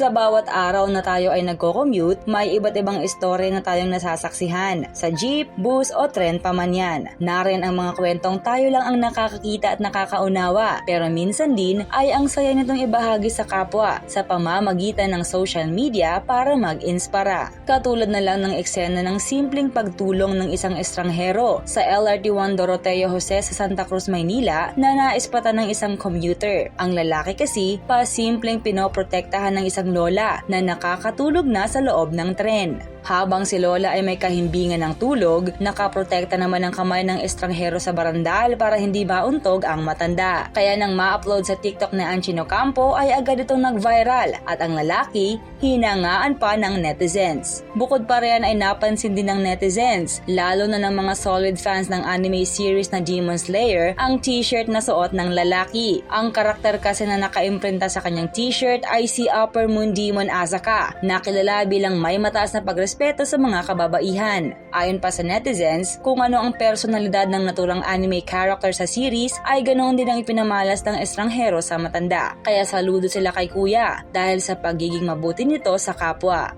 Sa bawat araw na tayo ay nagko-commute, may iba't ibang istorya na tayong nasasaksihan. Sa jeep, bus o tren pa man yan. Narin ang mga kwentong tayo lang ang nakakakita at nakakaunawa. Pero minsan din ay ang saya nitong ibahagi sa kapwa sa pamamagitan ng social media para mag-inspira. Katulad na lang ng eksena ng simpleng pagtulong ng isang estranghero sa LRT1 Doroteo Jose sa Santa Cruz, Maynila na naispatan ng isang commuter. Ang lalaki kasi pasimpleng pinoprotektahan ng isang lola na nakakatulog na sa loob ng tren. Habang si Lola ay may kahimbingan ng tulog, nakaprotekta naman ang kamay ng estranghero sa barandal para hindi mauntog ang matanda. Kaya nang ma-upload sa TikTok na Anchino Campo ay agad itong nag-viral at ang lalaki hinangaan pa ng netizens. Bukod pa riyan ay napansin din ng netizens, lalo na ng mga solid fans ng anime series na Demon Slayer, ang t-shirt na suot ng lalaki. Ang karakter kasi na nakaimprinta sa kanyang t-shirt ay si Upper Moon Demon Asaka, na kilala bilang may mataas na pagrespeto sa mga kababaihan. Ayon pa sa netizens, kung ano ang personalidad ng naturang anime character sa series ay ganoon din ang ipinamalas ng estranghero sa matanda. Kaya saludo sila kay kuya dahil sa pagiging mabuti nito sa kapwa.